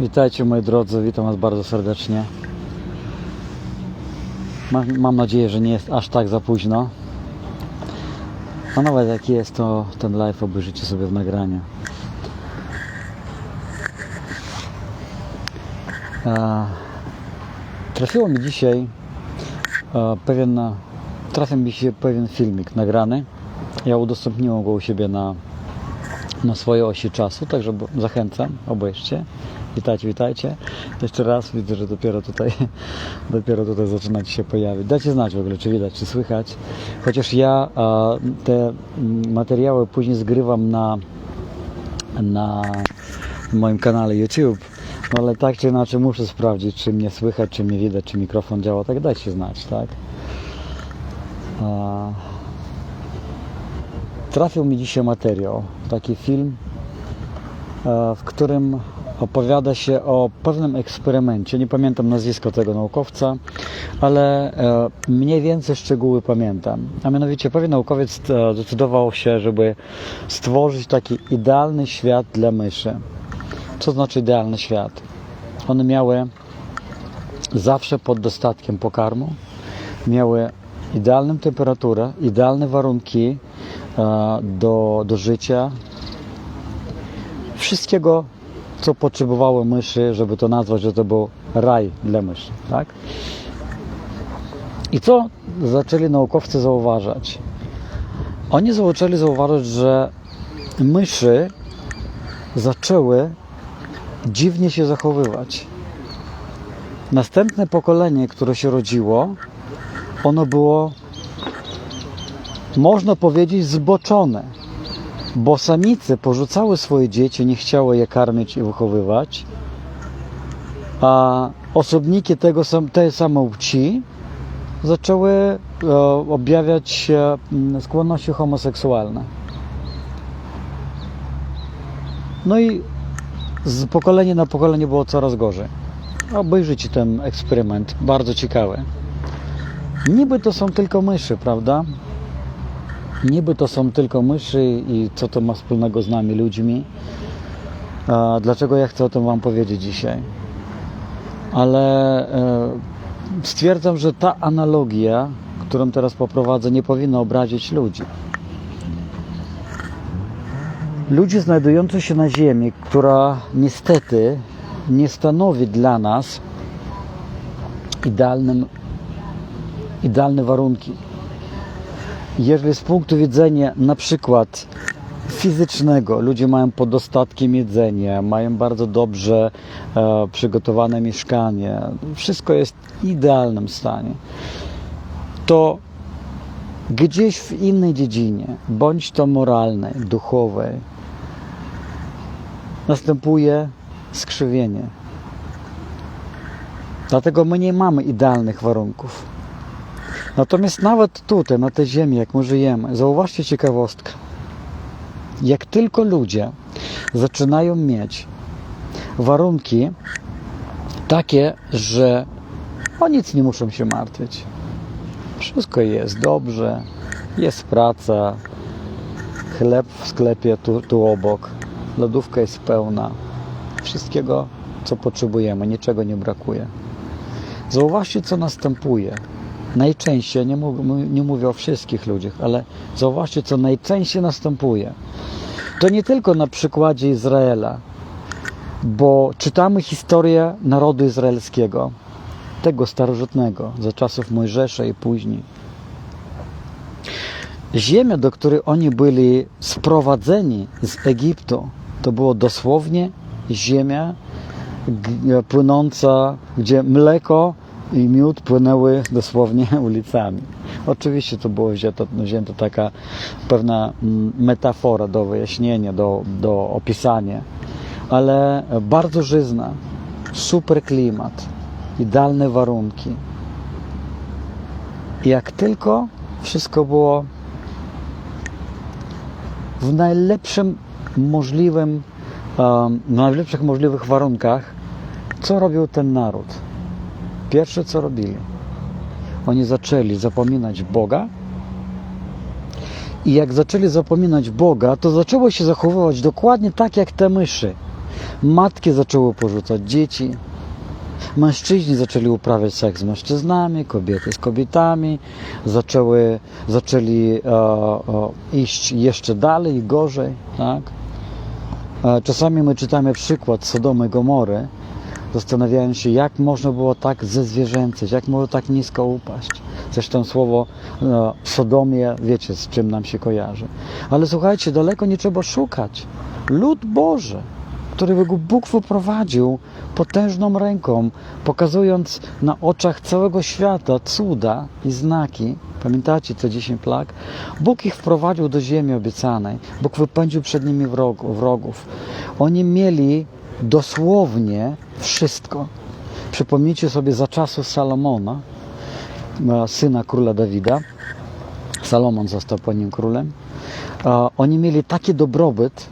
Witajcie moi drodzy, witam Was bardzo serdecznie. Mam, mam nadzieję, że nie jest aż tak za późno. A nawet jak jest, to ten live obejrzycie sobie w nagraniu. E, trafiło mi dzisiaj e, pewien, trafił mi się pewien filmik nagrany. Ja udostępniłem go u siebie na, na swojej osi czasu, także zachęcam, obejrzcie. Witajcie, witajcie. Jeszcze raz widzę, że dopiero tutaj, dopiero tutaj zaczynacie się pojawić. Dajcie znać w ogóle, czy widać, czy słychać. Chociaż ja te materiały później zgrywam na, na moim kanale YouTube. No ale tak czy inaczej muszę sprawdzić, czy mnie słychać, czy mnie widać, czy mikrofon działa. Tak dajcie znać, tak? Trafił mi dzisiaj materiał, taki film, e, w którym opowiada się o pewnym eksperymencie. Nie pamiętam nazwiska tego naukowca, ale e, mniej więcej szczegóły pamiętam. A mianowicie pewien naukowiec e, zdecydował się, żeby stworzyć taki idealny świat dla myszy. Co znaczy idealny świat? One miały zawsze pod dostatkiem pokarmu, miały idealną temperaturę, idealne warunki e, do, do życia, wszystkiego, co potrzebowały myszy, żeby to nazwać, że to był raj dla myszy, tak? I co zaczęli naukowcy zauważać? Oni zaczęli zauważyć, że myszy zaczęły dziwnie się zachowywać. Następne pokolenie, które się rodziło, ono było, można powiedzieć, zboczone bo samice porzucały swoje dzieci, nie chciały je karmić i wychowywać, a osobniki tego, tej samej płci zaczęły e, objawiać e, m, skłonności homoseksualne. No i z pokolenia na pokolenie było coraz gorzej. Obejrzyjcie ten eksperyment, bardzo ciekawy. Niby to są tylko myszy, prawda? Niby to są tylko myszy i co to ma wspólnego z nami ludźmi. Dlaczego ja chcę o tym Wam powiedzieć dzisiaj? Ale e, stwierdzam, że ta analogia, którą teraz poprowadzę, nie powinna obrazić ludzi. Ludzi znajdujących się na Ziemi, która niestety nie stanowi dla nas idealnym, idealne warunki jeżeli z punktu widzenia na przykład fizycznego ludzie mają pod dostatkiem mają bardzo dobrze e, przygotowane mieszkanie, wszystko jest w idealnym stanie, to gdzieś w innej dziedzinie, bądź to moralnej, duchowej, następuje skrzywienie. Dlatego my nie mamy idealnych warunków. Natomiast nawet tutaj, na tej ziemi, jak my żyjemy, zauważcie ciekawostkę. Jak tylko ludzie zaczynają mieć warunki takie, że o nic nie muszą się martwić. Wszystko jest dobrze, jest praca, chleb w sklepie tu, tu obok, lodówka jest pełna, wszystkiego, co potrzebujemy, niczego nie brakuje. Zauważcie, co następuje najczęściej, nie, mów, nie mówię o wszystkich ludziach, ale zauważcie, co najczęściej następuje. To nie tylko na przykładzie Izraela, bo czytamy historię narodu izraelskiego, tego starożytnego, za czasów Mojżesza i później. Ziemia, do której oni byli sprowadzeni z Egiptu, to było dosłownie ziemia płynąca, gdzie mleko i miód płynęły dosłownie ulicami. Oczywiście to było wzięto, wzięto taka pewna mm, metafora do wyjaśnienia, do, do opisania, ale bardzo żyzna, super klimat, idealne warunki. Jak tylko wszystko było w najlepszym możliwym, w najlepszych możliwych warunkach, co robił ten naród? Pierwsze co robili, oni zaczęli zapominać Boga i jak zaczęli zapominać Boga, to zaczęło się zachowywać dokładnie tak jak te myszy. Matki zaczęły porzucać dzieci. Mężczyźni zaczęli uprawiać seks z mężczyznami, kobiety z kobietami, zaczęły, zaczęli e, e, iść jeszcze dalej i gorzej. Tak? E, czasami my czytamy przykład Sodomy i Gomory, zastanawiając się, jak można było tak zezwierzęceć, jak można tak nisko upaść. Zresztą słowo e, Sodomie, wiecie, z czym nam się kojarzy. Ale słuchajcie, daleko nie trzeba szukać. Lud Boży, którego Bóg wyprowadził potężną ręką, pokazując na oczach całego świata cuda i znaki. Pamiętacie te 10 plag? Bóg ich wprowadził do ziemi obiecanej. Bóg wypędził przed nimi wrog- wrogów. Oni mieli dosłownie wszystko. Przypomnijcie sobie za czasów Salomona, e, syna króla Dawida. Salomon został po nim królem. E, Oni mieli taki dobrobyt,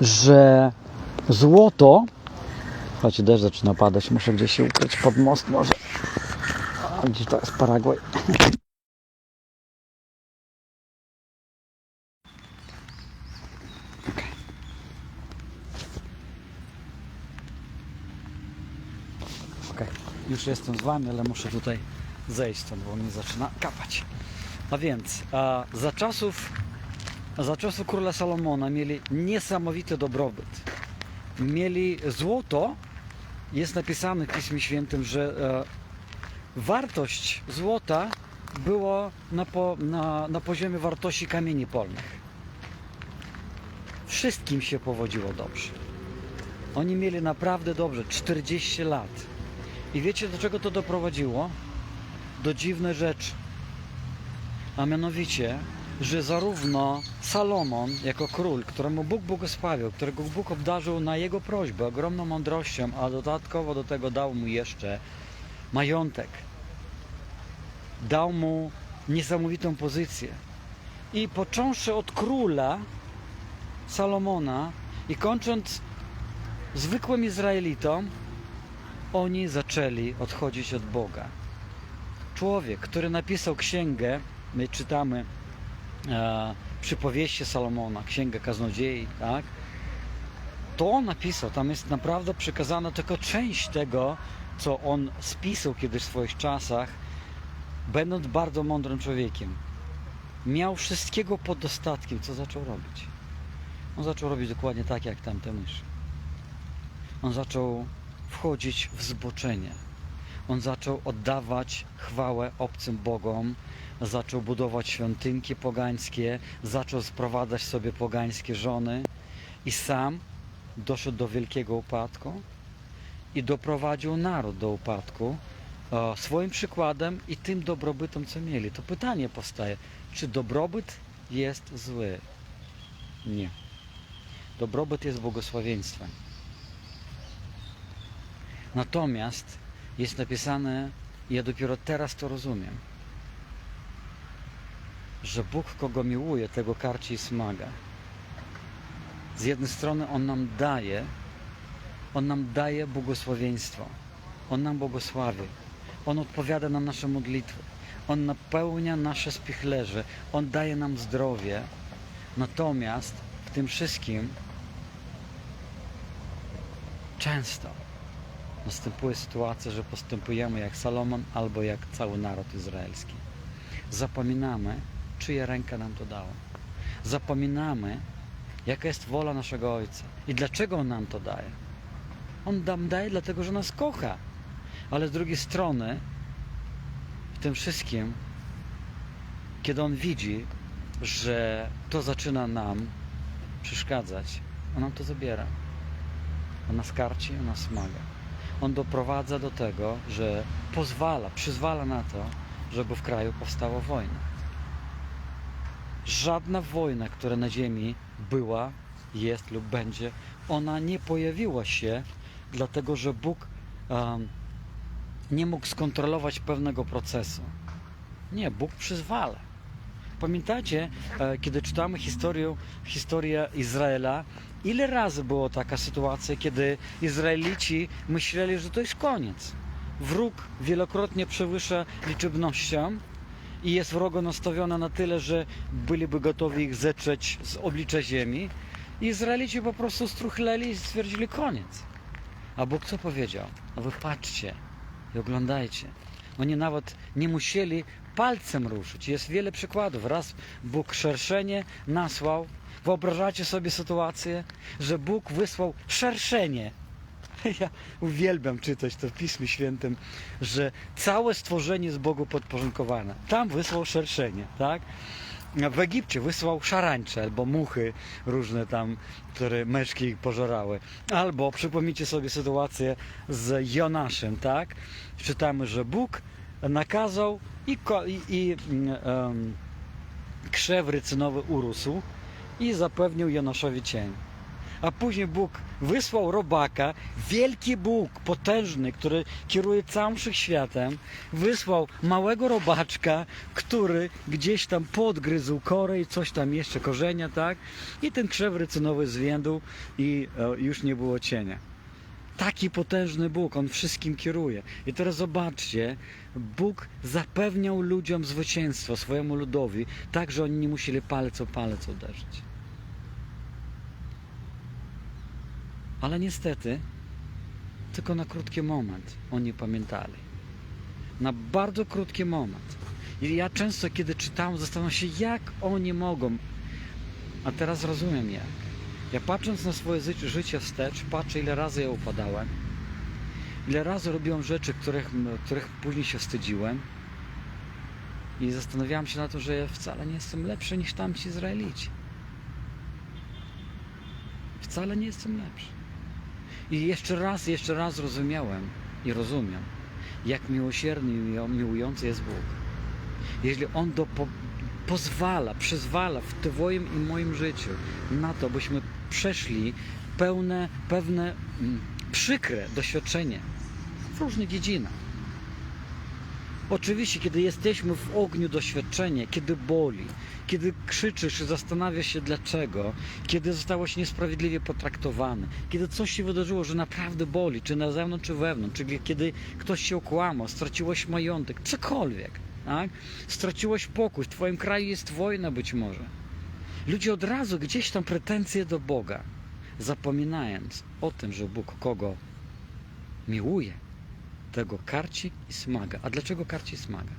że złoto. Chodź, deszcz zaczyna padać, muszę gdzieś się ukryć pod most może. Gdzieś to jest Paragwaj. Już jestem z Wami, ale muszę tutaj zejść stąd, bo mnie zaczyna kapać. A więc, a, za czasów za czasów króla Salomona mieli niesamowity dobrobyt. Mieli złoto, jest napisane w Piśmie Świętym, że e, wartość złota była na, po, na, na poziomie wartości kamieni polnych. Wszystkim się powodziło dobrze. Oni mieli naprawdę dobrze, 40 lat. I wiecie do czego to doprowadziło? Do dziwnej rzeczy. A mianowicie, że zarówno Salomon jako król, któremu Bóg błogosławił, którego Bóg obdarzył na jego prośbę ogromną mądrością, a dodatkowo do tego dał mu jeszcze majątek. Dał mu niesamowitą pozycję. I począwszy od króla Salomona i kończąc zwykłym Izraelitom, oni zaczęli odchodzić od Boga. Człowiek, który napisał księgę, my czytamy e, przypowieści Salomona, księgę kaznodziei, tak? To on napisał, tam jest naprawdę przekazana tylko część tego, co on spisał kiedyś w swoich czasach, będąc bardzo mądrym człowiekiem. Miał wszystkiego pod dostatkiem, co zaczął robić. On zaczął robić dokładnie tak, jak tamte myszy. On zaczął wchodzić w zboczenie. On zaczął oddawać chwałę obcym bogom, zaczął budować świątynki pogańskie, zaczął sprowadzać sobie pogańskie żony i sam doszedł do wielkiego upadku i doprowadził naród do upadku e, swoim przykładem i tym dobrobytem, co mieli. To pytanie powstaje, czy dobrobyt jest zły? Nie. Dobrobyt jest błogosławieństwem. Natomiast jest napisane, ja dopiero teraz to rozumiem, że Bóg, kogo miłuje, tego karci i smaga. Z jednej strony On nam daje, On nam daje błogosławieństwo. On nam błogosławi. On odpowiada na nasze modlitwy. On napełnia nasze spichlerze. On daje nam zdrowie. Natomiast w tym wszystkim często następuje sytuacja, że postępujemy jak Salomon albo jak cały naród izraelski. Zapominamy, czyja ręka nam to dała. Zapominamy, jaka jest wola naszego Ojca i dlaczego On nam to daje. On nam daje dlatego, że nas kocha. Ale z drugiej strony, w tym wszystkim, kiedy On widzi, że to zaczyna nam przeszkadzać, On nam to zabiera. On nas karci, On nas smaga. On doprowadza do tego, że pozwala, przyzwala na to, żeby w kraju powstała wojna. Żadna wojna, która na ziemi była, jest lub będzie, ona nie pojawiła się dlatego, że Bóg um, nie mógł skontrolować pewnego procesu. Nie, Bóg przyzwala. Pamiętacie, e, kiedy czytamy historię, historię Izraela, ile razy była taka sytuacja, kiedy Izraelici myśleli, że to jest koniec. Wróg wielokrotnie przewyższa liczebnością i jest wrogo nastawiona na tyle, że byliby gotowi ich zetrzeć z oblicza ziemi. I Izraelici po prostu struchleli i stwierdzili koniec. A Bóg co powiedział? A wy patrzcie i oglądajcie. Oni nawet nie musieli palcem ruszyć. Jest wiele przykładów. Raz Bóg szerszenie nasłał. Wyobrażacie sobie sytuację, że Bóg wysłał szerszenie. Ja uwielbiam czytać to w Piśmie Świętym, że całe stworzenie jest Bogu podporządkowane. Tam wysłał szerszenie, tak? W Egipcie wysłał szarańcze albo muchy różne tam, które meszki pożerały. Albo przypomnijcie sobie sytuację z Jonaszem, tak? Czytamy, że Bóg nakazał i, i, i um, krzew rycynowy urósł i zapewnił Jonaszowi cień. A później Bóg wysłał robaka, wielki Bóg, potężny, który kieruje całym wszechświatem, wysłał małego robaczka, który gdzieś tam podgryzł korę i coś tam jeszcze, korzenia, tak? I ten krzew rycynowy zwiędł i e, już nie było cienia. Taki potężny Bóg, On wszystkim kieruje. I teraz zobaczcie, Bóg zapewniał ludziom zwycięstwo, swojemu ludowi, tak, że oni nie musieli palec o palec uderzyć. Ale niestety, tylko na krótki moment oni pamiętali. Na bardzo krótki moment. I ja często, kiedy czytałem, zastanawiam się, jak oni mogą. A teraz rozumiem jak. Ja patrząc na swoje życie wstecz, patrzę ile razy ja upadałem. Ile razy robiłem rzeczy, których, których później się wstydziłem. I zastanawiałem się na to, że ja wcale nie jestem lepszy niż tamci Izraelici. Wcale nie jestem lepszy. I jeszcze raz, jeszcze raz rozumiałem i rozumiem, jak miłosierny i miłujący jest Bóg. Jeśli On do, po, pozwala, przyzwala w Twoim i moim życiu na to, byśmy przeszli pełne, pewne mm, przykre doświadczenie w różnych dziedzinach. Oczywiście, kiedy jesteśmy w ogniu doświadczenia, kiedy boli, kiedy krzyczysz i zastanawiasz się dlaczego, kiedy zostałeś niesprawiedliwie potraktowany, kiedy coś się wydarzyło, że naprawdę boli, czy na zewnątrz, czy wewnątrz, czyli kiedy ktoś się okłamał, straciłeś majątek, cokolwiek, tak? straciłeś pokój, w Twoim kraju jest wojna być może. Ludzie od razu gdzieś tam pretensje do Boga, zapominając o tym, że Bóg kogo miłuje, tego karci i smaga. A dlaczego karci i smaga?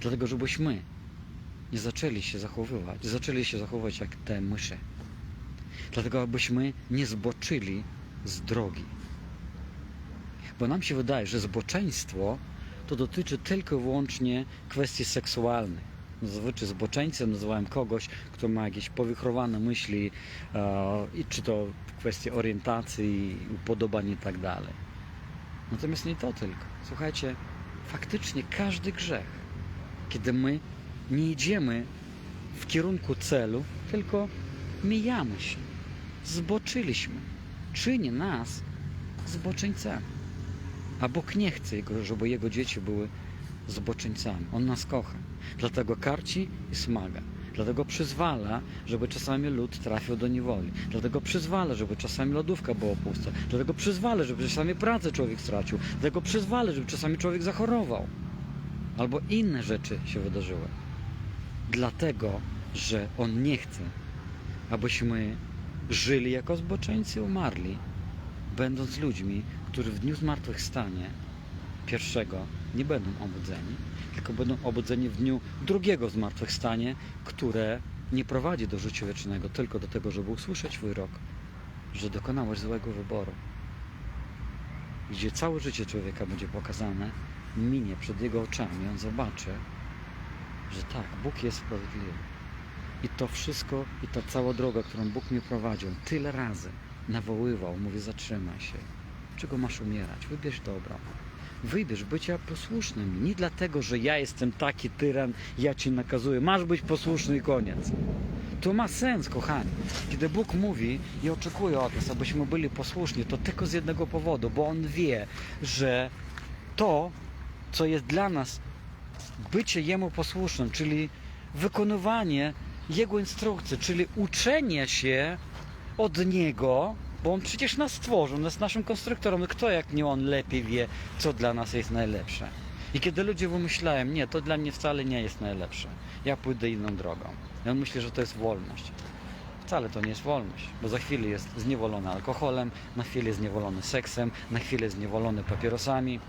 Dlatego, żebyśmy nie zaczęli się zachowywać, zaczęli się zachowywać jak te myszy. Dlatego, abyśmy nie zboczyli z drogi. Bo nam się wydaje, że zboczeństwo to dotyczy tylko i wyłącznie kwestii seksualnych. Zazwyczaj zboczeńcem nazywałem kogoś, kto ma jakieś powichrowane myśli, e, i czy to kwestie orientacji, upodobań i tak dalej. Natomiast nie to tylko. Słuchajcie, faktycznie każdy grzech, kiedy my nie idziemy w kierunku celu, tylko mijamy się, zboczyliśmy, czyni nas zboczeńcami. A Bóg nie chce, żeby Jego dzieci były zboczeńcami. On nas kocha. Dlatego karci i smaga. Dlatego przyzwala, żeby czasami lud trafił do niewoli. Dlatego przyzwala, żeby czasami lodówka była pusta. Dlatego przyzwala, żeby czasami pracę człowiek stracił. Dlatego przyzwala, żeby czasami człowiek zachorował. Albo inne rzeczy się wydarzyły. Dlatego, że On nie chce, abyśmy żyli jako zboczeńcy umarli, będąc ludźmi, którzy w dniu zmartwychwstania pierwszego nie będą obudzeni, tylko będą obudzeni w dniu drugiego zmartwychwstania, które nie prowadzi do życia wiecznego, tylko do tego, żeby usłyszeć wyrok, że dokonałeś złego wyboru. Gdzie całe życie człowieka będzie pokazane, minie przed jego oczami, on zobaczy, że tak, Bóg jest sprawiedliwy. I to wszystko, i ta cała droga, którą Bóg mnie prowadził, tyle razy nawoływał, mówi zatrzymaj się. Czego masz umierać? Wybierz dobro. Wybierz bycia posłusznym. Nie dlatego, że ja jestem taki tyran, ja ci nakazuję. Masz być posłuszny i koniec. To ma sens, kochani. Kiedy Bóg mówi i oczekuje od nas, abyśmy byli posłuszni, to tylko z jednego powodu, bo On wie, że to, co jest dla nas bycie Jemu posłusznym, czyli wykonywanie Jego instrukcji, czyli uczenie się od Niego, bo On przecież nas stworzył, jest naszym konstruktorem. No Kto jak nie On lepiej wie, co dla nas jest najlepsze. I kiedy ludzie wymyślają, nie, to dla mnie wcale nie jest najlepsze, ja pójdę inną drogą. I on myśli, że to jest wolność. Wcale to nie jest wolność, bo za chwilę jest zniewolony alkoholem, na chwilę zniewolony seksem, na chwilę zniewolony papierosami,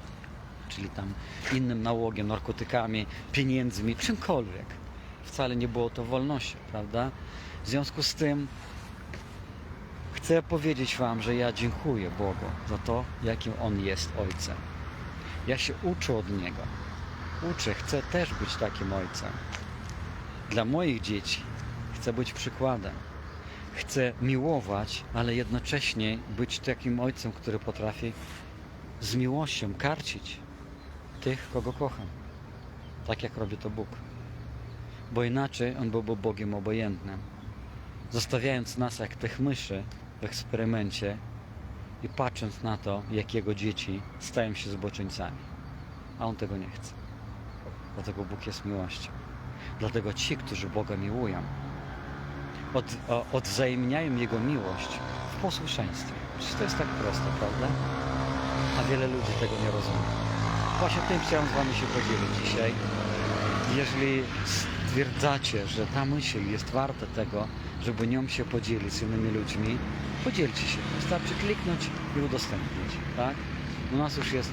czyli tam innym nałogiem, narkotykami, pieniędzmi, czymkolwiek. Wcale nie było to wolnością, prawda? W związku z tym chcę powiedzieć Wam, że ja dziękuję Bogu za to, jakim On jest Ojcem. Ja się uczę od Niego. Uczę, chcę też być takim Ojcem. Dla moich dzieci chcę być przykładem. Chcę miłować, ale jednocześnie być takim Ojcem, który potrafi z miłością karcić tych, kogo kocham. Tak jak robi to Bóg. Bo inaczej On byłby Bogiem obojętnym. Zostawiając nas jak tych myszy w eksperymencie i patrząc na to, jak Jego dzieci stają się zboczeńcami. A On tego nie chce. Dlatego Bóg jest miłością. Dlatego ci, którzy Boga miłują, od, odwzajemniają Jego miłość w posłuszeństwie. Przecież to jest tak proste, prawda? A wiele ludzi tego nie rozumie. Właśnie tym chciałem z Wami się podzielić dzisiaj. Jeżeli stwierdzacie, że ta myśl jest warta tego, żeby nią się podzielić z innymi ludźmi, podzielcie się. Wystarczy kliknąć i udostępnić, tak? U nas już jest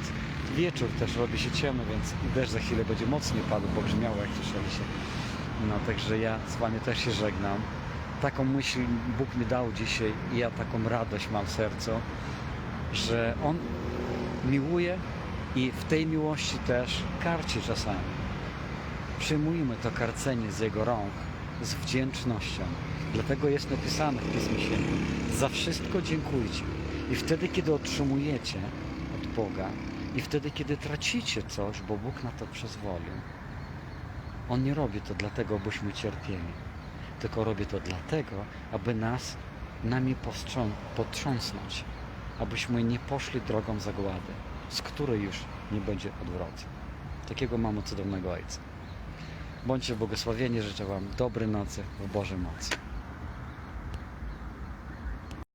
wieczór, też robi się ciemno, więc deszcz za chwilę będzie mocniej padł, bo brzmiało jak słyszeliście. No, także ja z Wami też się żegnam. Taką myśl Bóg mi dał dzisiaj i ja taką radość mam w sercu, że On miłuje i w tej miłości też karci czasami. Przyjmujmy to karcenie z Jego rąk z wdzięcznością. Dlatego jest napisane w Pismie Świętym: Za wszystko dziękujcie. I wtedy, kiedy otrzymujecie od Boga, i wtedy, kiedy tracicie coś, bo Bóg na to pozwolił, On nie robi to dlatego, byśmy cierpieli, tylko robi to dlatego, aby nas nami potrząsnąć, abyśmy nie poszli drogą zagłady, z której już nie będzie odwrotu. Takiego mamy cudownego Ojca. Bądźcie błogosławieni, życzę Wam dobrej nocy w Bożej mocy.